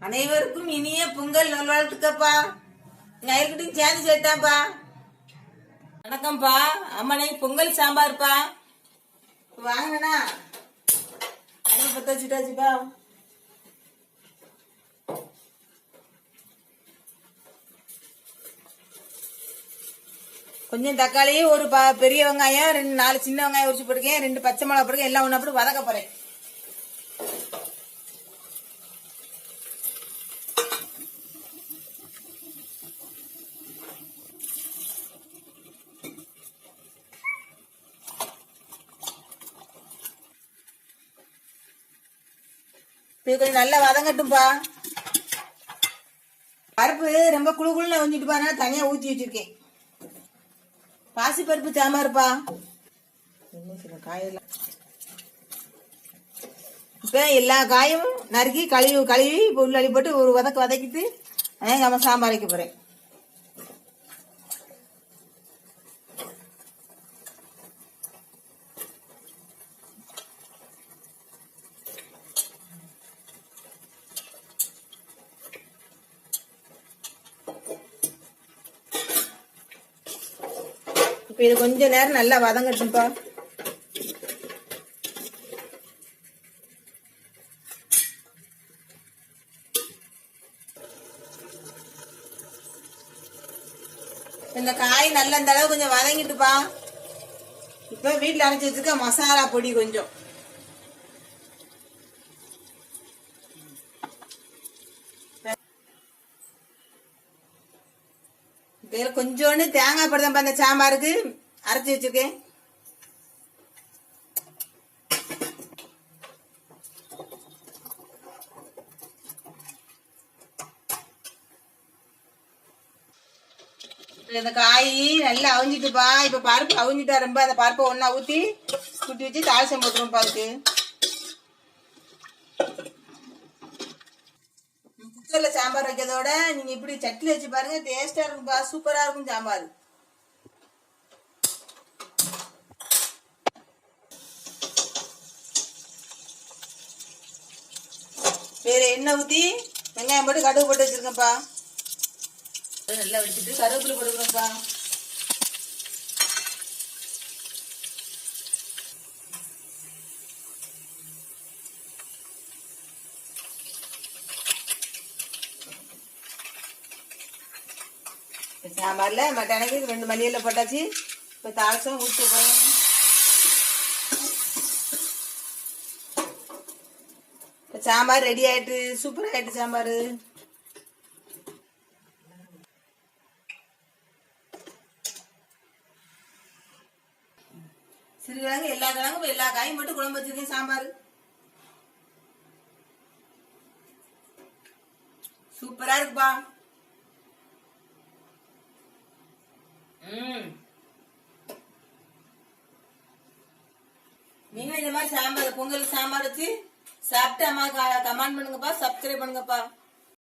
அனைவருக்கும் இனிய பொங்கல் நல்வாழ்த்துக்கப்பா. ஞாயிற்றுக்கிட்டையும் சேர்ந்து சேர்த்தாப்பா வணக்கம்ப்பா. அம்மனை பொங்கல் சாம்பார்ப்பா. வாங்கண்ணா அண்ணன் பத்த வச்சுட்டாச்சுப்பா. கொஞ்சம் தக்காளி ஒரு ப- பெரிய வெங்காயம் ரெண்டு நாலு சின்ன வெங்காயம் உரிச்சு போட்டுக்கேன் ரெண்டு பச்சை மிளகா போட்டுக்கேன் எல்லாம் ஒன்றா போட்டு வதக்க போறேன். இது கொஞ்சம் நல்லா வதங்கட்டும்பா பருப்பு ரொம்ப குழு குழுன்னு வந்துட்டுப்பா பாருங்க தனியா ஊத்தி வச்சிருக்கேன். பாசி பருப்பு சாம்பாருப்பா என்ன சில காயெல்லாம். இப்ப எல்லா காயும் நறுக்கி கழுவி கழுவி இப்போ உள்ளி போட்டு ஒரு வதக்கு வதக்கிட்டு நம்ம சாம்பார் வைக்க போறேன். இப்ப இது கொஞ்ச நேரம் நல்லா வதங்கட்டும்ப்பா. இந்த காய் நல்ல இந்த அளவு கொஞ்சம் வதங்கிட்டுப்பா. இப்ப வீட்டுல அரைச்சு வச்சிருக்க மசாலா பொடி கொஞ்சம். இதில் கொஞ்சோண்டு தேங்காய் படுதம்பா இந்த சாம்பாருக்கு அரைச்சி வச்சிருக்கேன். இந்த காய் நல்லா அவிஞ்சிட்டுப்பா. இப்போ பருப்பு அவிஞ்சிட்டா ரொம்ப. அந்த பருப்பை ஒண்ணா ஊத்தி குட்டி வச்சு தாளிசம் போட்டுருவோம் பாருக்கு சாம்பார் வைக்கிறதோட நீங்க இப்படி சட்னி வச்சு பாருங்க டேஸ்டா இருக்கும்பா சூப்பரா இருக்கும் சாம்பார். வேற எண்ணெய் ஊத்தி? வெங்காயம் போட்டு கடுகு போட்டு வச்சிருக்கேன்ப்பா. நல்லா வச்சுட்டு கருவேப்பிலை போட்டுக்கிறோம்ப்பா சாம்பாரில் மட்டனுக்கு ரெண்டு மல்லியில போட்டாச்சு. இப்போ தாளசம் ஊற்றி போகிறேன் இப்போ சாம்பார் ரெடி ஆயிட்டு சூப்பர் ஆயிட்டு சாம்பார். சிறுகிழங்கு எல்லா கிழங்கும் எல்லா காயும் மட்டும் குழம்பு வச்சிருக்கேன் சாம்பார். சூப்பரா இருக்குப்பா. நீங்களும் இந்த மாதிரி சாம்பார் பொங்கல் சாம்பார் வச்சு சாப்பிட்டு அம்மா கமெண்ட் பண்ணுங்கப்பா சப்ஸ்கிரைப் பண்ணுங்கப்பா.